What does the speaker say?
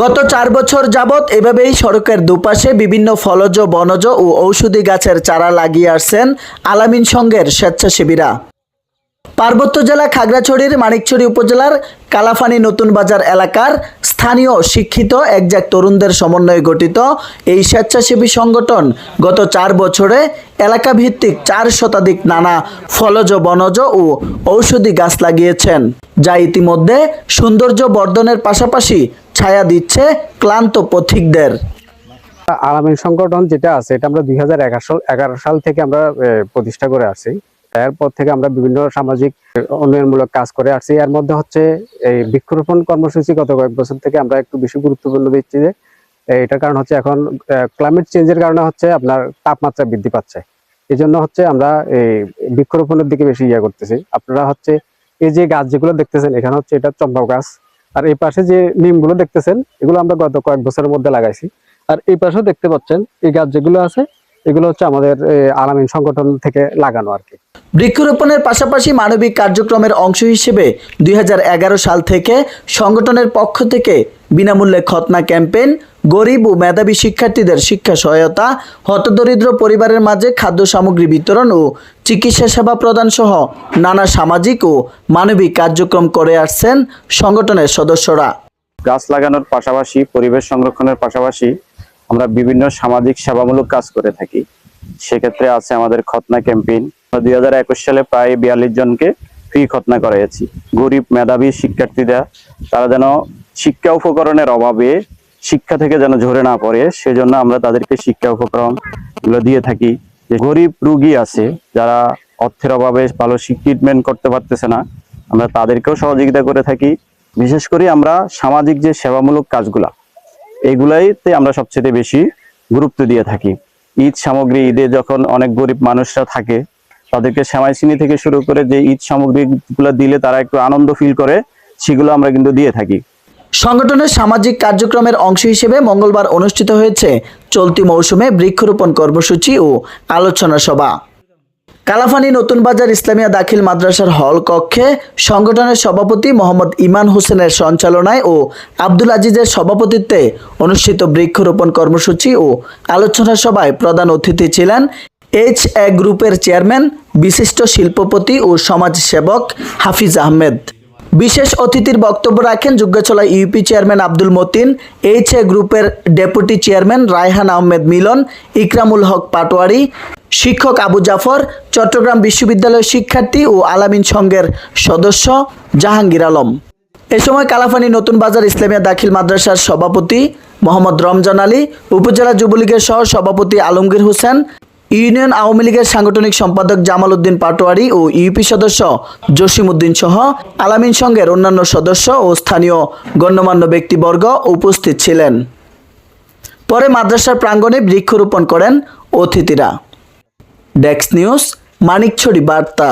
গত চার বছর যাবৎ এভাবেই সড়কের দুপাশে বিভিন্ন ফলজ, বনজ ও ঔষধি গাছের চারা লাগিয়ে আসছেন আলামিন সংঘের স্বেচ্ছাসেবীরা। পার্বত্য জেলা খাগড়াছড়ির মানিকছড়ি উপজেলার কালাফানি নতুন বাজার এলাকার স্থানীয় শিক্ষিত একজাক তরুণদের সমন্বয়ে গঠিত এই স্বেচ্ছাসেবী সংগঠন গত চার বছরে এলাকা ভিত্তিক চার শতাধিক নানা ফলজ, বনজ ও ঔষধি গাছ লাগিয়েছেন, যা ইতিমধ্যে সৌন্দর্য বর্ধনের পাশাপাশি ছায়া দিচ্ছে ক্লান্ত পথিকদের। আলামিন সংগঠন যেটা আছে, এটা আমরা দুই হাজার সাল থেকে আমরা প্রতিষ্ঠা করে আসছি এরপর থেকে আমরা বিভিন্ন সামাজিক উন্নয়নমূলক কাজ করে আসছি। এর মধ্যে হচ্ছে এই বৃক্ষরোপণ কর্মসূচি গত কয়েক বছর থেকে আমরা একটু বেশি গুরুত্বপূর্ণ দিচ্ছি যে এটার কারণ হচ্ছে এখন ক্লাইমেট চেঞ্জের কারণে হচ্ছে আপনার তাপমাত্রা বৃদ্ধি পাচ্ছে। এই জন্য হচ্ছে আমরা এই বৃক্ষরোপণের দিকে বেশি ইয়ে করতেছি। আপনারা হচ্ছে এই যে গাছ যেগুলো দেখতেছেন, এখানে হচ্ছে এটা চম্পা গাছ। আর এই পাশে যে নিমগুলো দেখতেছেন, এগুলো আমরা গত কয়েক বছরের মধ্যে লাগাইছি। আর এই পাশেও দেখতে পাচ্ছেন, এই গাছ যেগুলো আছে এগুলো হচ্ছে আমাদের আলামিন সংগঠন থেকে লাগানো আর কি। বৃক্ষরোপণের পাশাপাশি মানবিক কার্যক্রমের অংশ হিসেবে দু হাজার এগারো সাল থেকে সংগঠনের পক্ষ থেকে বিনামূল্যে খতনা ক্যাম্পেইন গরিব ও মেধাবী শিক্ষার্থীদের শিক্ষা সহায়তা হতদরিদ্র পরিবারের মাঝে খাদ্য সামগ্রী বিতরণ ও চিকিৎসা সেবা প্রদান সহ নানা সামাজিক ও মানবিক কার্যক্রম করে আসছেন সংগঠনের সদস্যরা। গাছ লাগানোর পাশাপাশি পরিবেশ সংরক্ষণের পাশাপাশি আমরা বিভিন্ন সামাজিক সেবামূলক কাজ করে থাকি। সেক্ষেত্রে আছে আমাদের খতনা ক্যাম্পেইন। দুই হাজার একুশ সালে প্রায় বিয়াল্লিশ জনকে ফ্রি খতনা করাইছি গরিব মেধাবী শিক্ষার্থীরা, তারা যেন শিক্ষা উপকরণের অভাবে শিক্ষা থেকে যেন ঝরে না পড়ে, সেজন্য আমরা তাদেরকে শিক্ষা উপকরণগুলো দিয়ে থাকি। যে গরিব রুগী আছে, যারা অর্থের অভাবে ভালো ট্রিটমেন্ট করতে পারতেছে না, আমরা তাদেরকেও সহযোগিতা করে থাকি। বিশেষ করে আমরা সামাজিক যে সেবামূলক কাজগুলা এইগুলাইতে আমরা সবচেয়ে বেশি গুরুত্ব দিয়ে থাকি। ঈদ সামগ্রী, ঈদে যখন অনেক গরিব মানুষরা থাকে, তাদেরকে সেমাই চিনি থেকে শুরু করে যে ঈদ সামগ্রীগুলো দিলে তারা একটু আনন্দ ফিল করে, সেগুলো আমরা কিন্তু দিয়ে থাকি। সংগঠনের সামাজিক কার্যক্রমের অংশ হিসেবে মঙ্গলবার অনুষ্ঠিত হয়েছে চলতি মৌসুমে বৃক্ষরোপণ কর্মসূচি ও আলোচনা সভা। কালাফানি নতুন বাজার ইসলামিয়া দাখিল মাদ্রাসার হল কক্ষে সংগঠনের সভাপতি মোহাম্মদ ইমান হোসেনের সঞ্চালনায় ও আব্দুল আজিজের সভাপতিত্বে অনুষ্ঠিত বৃক্ষরোপণ কর্মসূচি ও আলোচনা সভায় প্রধান অতিথি ছিলেন এইচ এ গ্রুপের চেয়ারম্যান, বিশিষ্ট শিল্পপতি ও সমাজসেবক হাফিজ আহমেদ। বিশেষ অতিথির বক্তব্য রাখেন যুগ্গচলা UP chairman Abdul Matin, H A গ্রুপের ডেপুটি চেয়ারম্যান রায়হান আহমেদ মিলন, ইকরামুল হক পাটোয়ারি শিক্ষক আবু জাফর, চট্টগ্রাম বিশ্ববিদ্যালয়ের শিক্ষার্থী ও আলামিন সংঘের সদস্য জাহাঙ্গীর আলম। এ সময় কালাফানি নতুন বাজার ইসলামিয়া দাখিল মাদ্রাসার সভাপতি মোহাম্মদ রমজান আলী, উপজেলা যুবলীগের সহ সভাপতি আলমগীর হোসেন, ইউনিয়ন আওয়ামী লীগের সাংগঠনিক সম্পাদক জামাল উদ্দিন পাটোয়ারি ও ইউপি সদস্য জসিম উদ্দিন সহ আলামিন সংঘের অন্যান্য সদস্য ও স্থানীয় গণ্যমান্য ব্যক্তিবর্গ উপস্থিত ছিলেন। পরে মাদ্রাসার প্রাঙ্গণে বৃক্ষরোপণ করেন অতিথিরা। ডেক্স নিউজ মানিকছড়ি বার্তা।